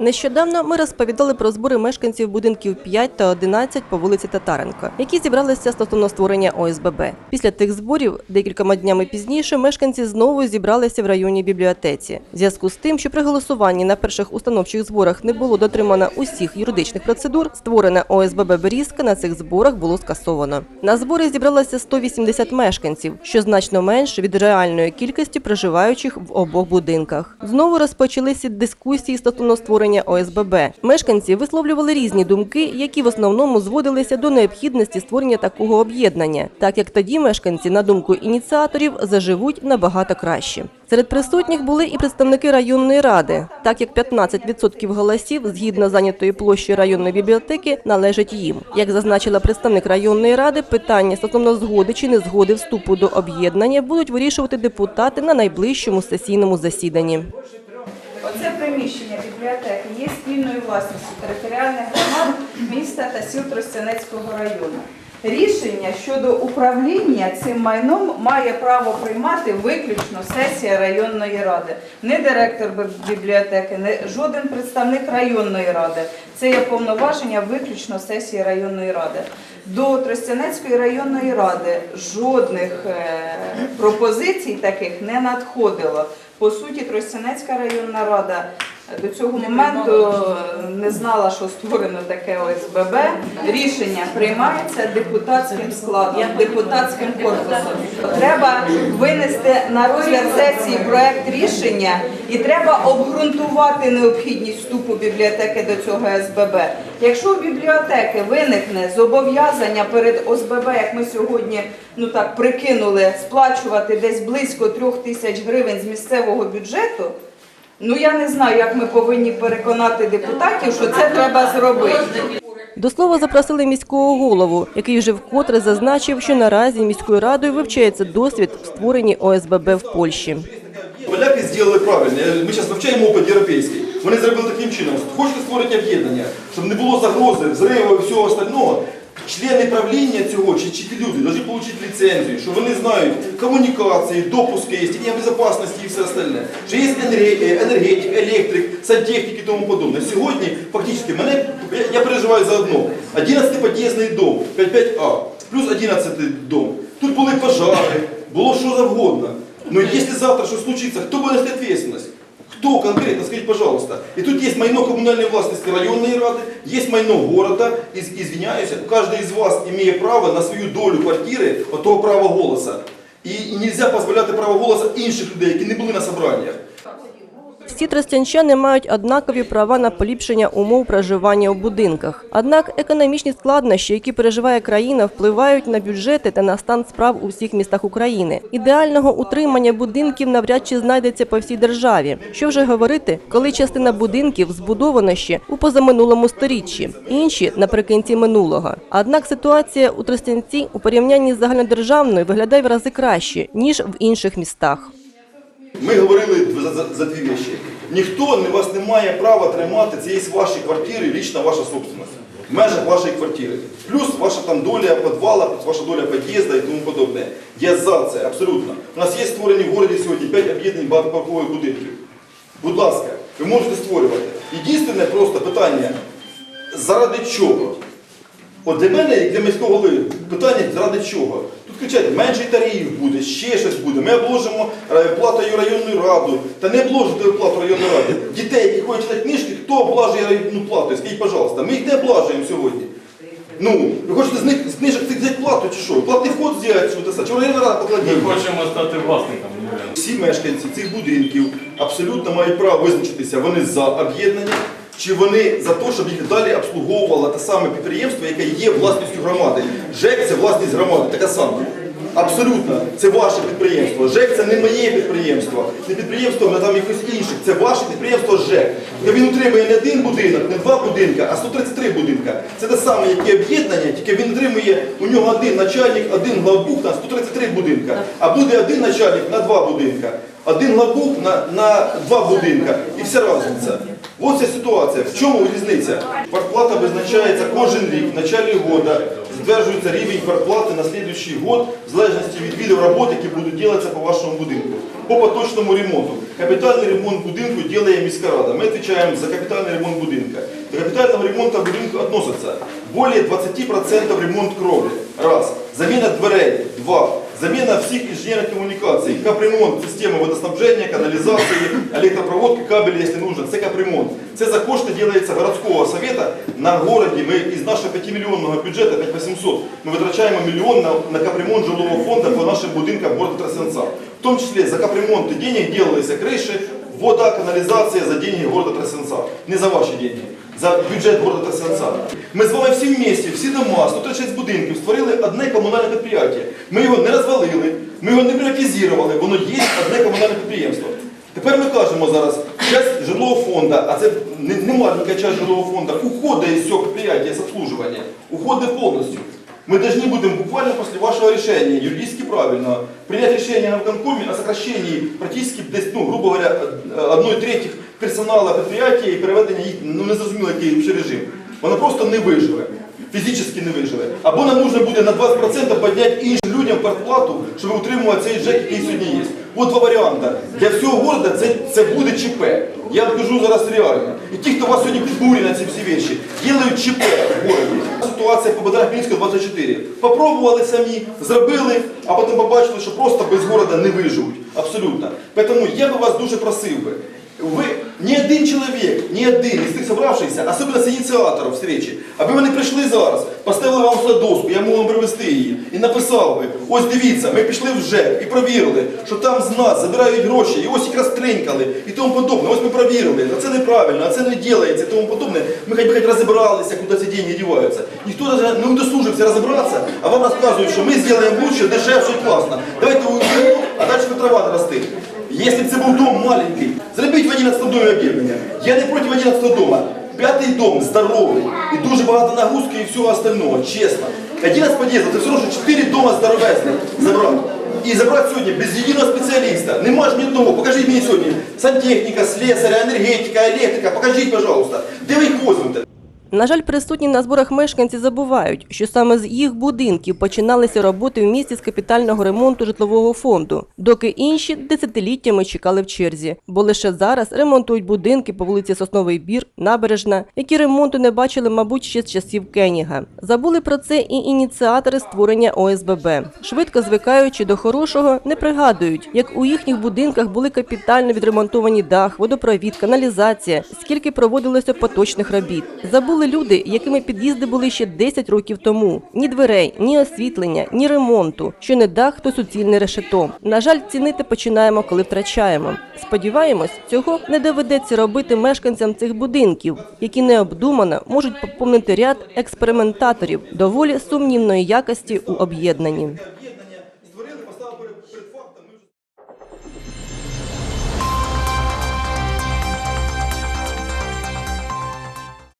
Нещодавно ми розповідали про збори мешканців будинків 5 та 11 по вулиці Татаренко, які зібралися стосовно створення ОСББ. Після тих зборів, декількома днями пізніше, мешканці знову зібралися в районній бібліотеці. В зв'язку з тим, що при голосуванні на перших установчих зборах не було дотримано усіх юридичних процедур, створене ОСББ Берізка на цих зборах було скасовано. На збори зібралося 180 мешканців, що значно менше від реальної кількості проживаючих в обох будинках. Знову розпочалися дискусії стосовно створення ОСББ. Мешканці висловлювали різні думки, які в основному зводилися до необхідності створення такого об'єднання, так як тоді мешканці, на думку ініціаторів, заживуть набагато краще. Серед присутніх були і представники районної ради, так як 15% голосів згідно зайнятої площі районної бібліотеки належать їм. Як зазначила представник районної ради, питання стосовно згоди чи не згоди вступу до об'єднання будуть вирішувати депутати на найближчому сесійному засіданні. Оце приміщення спільною власністю територіальних громад міста та сіл Тростянецького району. Рішення щодо управління цим майном має право приймати виключно сесія районної ради, не директор бібліотеки, не жоден представник районної ради. Це є повноваження виключно сесії районної ради. До Тростянецької районної ради жодних е, пропозицій таких не надходило. По суті, Тростянецька районна рада до цього моменту не знала, що створено таке ОСББ. Рішення приймається депутатським складом, депутатським корпусом. Треба винести на розгляд сесії проект рішення і треба обґрунтувати необхідність вступу бібліотеки до цього СББ. Якщо у бібліотеки виникне зобов'язання перед ОСББ, як ми сьогодні ну так прикинули, сплачувати десь близько трьох тисяч гривень з місцевого бюджету. Ну я не знаю, як ми повинні переконати депутатів, що це треба зробити. До слова запросили міського голову, який вже вкотре зазначив, що наразі міською радою вивчається досвід в створенні ОСББ в Польщі. Поляки зробили правильно. Ми зараз вивчаємо опит європейський. Вони зробили таким чином. Хочете створити об'єднання, щоб не було загрози, взриву і всього остального. Члени правління цього чи, чи люди повинні отримати ліцензію, що вони знають комунікації, допуски, степень безпечності і все остальне. Що є енерге- енергетик, електрик, сантехнік і тому подобне. Сьогодні фактично мене я, я переживаю за одно. 11 під'їзний дом, 55А, плюс 11 дом. Тут були пожари, було що завгодно. Но если завтра что случится, кто будет нести ответственность? Кто конкретно, скажите, пожалуйста. И тут есть майно коммунальной властности районной рады, есть майно города, из, извиняюсь, каждый из вас имеет право на свою долю квартири от того права голоса. І нельзя позволяти право голоса інших людей, які не були на собраннях. Всі тростянчани мають однакові права на поліпшення умов проживання у будинках. Однак економічні складнощі, які переживає країна, впливають на бюджети та на стан справ у всіх містах України. Ідеального утримання будинків навряд чи знайдеться по всій державі. Що вже говорити, коли частина будинків збудована ще у позаминулому сторіччі, інші наприкінці минулого. Однак ситуація у Тростянці у порівнянні з загальнодержавною виглядає в рази краще ніж в інших містах. Ми говорили за, за, за дві речі. Ніхто вас не має права тримати, це є ваші квартири, лічна ваша собственность. В межах вашої квартири. Плюс ваша там доля підвала, ваша доля під'їзду і тому подобне. Я за це, абсолютно. У нас є створені в городі сьогодні 5 об'єднань багатоповерхових будинків. Будь ласка, ви можете створювати. Єдине просто питання, заради чого? От для мене, як для міського голови, питання заради чого? Тут кричать, менший тариф буде, ще щось буде. Ми обложимо платою районну раду. Та не обложите плату районної ради. Дітей, які ходять читати книжки, хто облажує районну плату? Скажіть, пожалуйста, ми їх не облажуємо сьогодні. Ну, ви хочете з них з книжок цих взяти плату чи що? Платний вход що це? Районна рада покладе? Ми хочемо стати власниками. Всі мешканці цих будинків абсолютно мають право визначитися, вони за об'єднання, чи вони за те, щоб їх далі обслуговувало те саме підприємство, яке є власністю громади. ЖЕК це власність громади, така сама. Абсолютно, це ваше підприємство. ЖЕК це не моє підприємство, не підприємство там якось інших. Це ваше підприємство ЖЕК. Де він утримує не один будинок, не два будинка, а 133 будинка. Це те саме, яке об'єднання, тільки він утримує у нього один начальник, один главбух на 133 будинка. А буде один начальник на два будинка, один главбух на, на два будинка. І вся разниця. Ось ця ситуація. В чому різниця? Квартплата визначається кожен рік, в началі года, утверждается рівень зарплаты на следующий год в залежності від видів роботи, які будуть делаться по вашому будинку. По поточному ремонту. Капітальний ремонт будинку делає міська рада. Ми відповідаємо за капітальний ремонт будинка. До капітального ремонту будинку относятся более 20% ремонт кровлі. Раз. Заміна дверей. Два. Заміна всіх інженерних комунікацій. Капремонт системи водоснабження, каналізації, електропроводки, кабелі, якщо нужно. Це капремонт. Це за кошти делается городського совета на городі. Ми із нашого 5-мільйонного бюджету 5800 ми витрачаємо мільйон на, на капремонт жилого фонду по нашим будинкам города Трасенца. В тому числі за капремонт денег делалися криші, вода, каналізація за деньги города Трасенца. Не за ваші деньги за бюджет города Трасенца. Ми з вами всі вместе, всі дома, 136 будинків, створили одне комунальне підприємство. Ми його не розвалили, ми його не приватизували, воно є одне комунальне підприємство. Тепер ми кажемо зараз, часть жилого фонду, а це не, не маленька часть жилого фонду, уходить із цього підприємства, з обслуживання, уходить повністю. Мы должны будем буквально после вашего решения, юридически правильно, принять решение на виконкомі о сокращении практически, ну, грубо говоря, одной третіх персонала предприятия і переведення їх, ну зрозуміло, який режим. Вона просто не виживе, фізично не виживе. Або нам нужно буде на 20% підняти іншим людям квартплату, щоб утримувати цей ЖЕК, який сьогодні є. От два варіанти. Для всього города це, це буде ЧП. Я кажу зараз реально. І ті, хто вас сьогодні підбурює на ці всі речі, ділають ЧП в городі. Ситуація по Богдана Хмельницького 24. Попробували самі, зробили, а потім побачили, що просто без города не виживуть. Абсолютно. Тому я би вас дуже просив би. Ви ні один чоловік, ні один із тих зібравшихся, особливо з ініціаторів встречі, аби вони прийшли зараз, поставили вам сюди доску, я можу вам привезти її, і написав би, ось дивіться, ми пішли в ЖЕК і провірили, що там з нас забирають гроші, і ось їх розтринькали, і тому подобне. Ось ми провірили, а це неправильно, а це не ділається, і тому подобне. Ми хоч би хоч розібралися, куди ці деньги діваються. Ніхто навіть не удосужився розібратися, а вам розказують, що ми зробимо лучше, дешевше і класно. Давайте уйдемо, а далі трава не. Если бы це був дом маленький, зробіть в 11 домі об'єднання. Я не проти 11 дома. П'ятий дом здоровий і дуже багато нагрузки і всього остального, чесно. 11 під'їздів, це все одно, що 4 дома здоровезних забрати. І забрати сьогодні без єдиного спеціаліста. Нема ж ні одного. Покажіть мені сьогодні сантехніка, слесаря, енергетика, електрика. Покажіть, пожалуйста. Де ви їх возьмете? На жаль, присутні на зборах мешканці забувають, що саме з їх будинків починалися роботи в місті з капітального ремонту житлового фонду, доки інші десятиліттями чекали в черзі. Бо лише зараз ремонтують будинки по вулиці Сосновий Бір, Набережна, які ремонту не бачили, мабуть, ще з часів Кеніга. Забули про це і ініціатори створення ОСББ. Швидко звикаючи до хорошого, не пригадують, як у їхніх будинках були капітально відремонтовані дах, водопровід, каналізація, скільки проводилося поточних робіт. Забули люди, якими під'їзди були ще 10 років тому. Ні дверей, ні освітлення, ні ремонту. Що не дах, то суцільне решето. На жаль, цінити починаємо, коли втрачаємо. Сподіваємось, цього не доведеться робити мешканцям цих будинків, які необдумано можуть поповнити ряд експериментаторів доволі сумнівної якості у об'єднанні.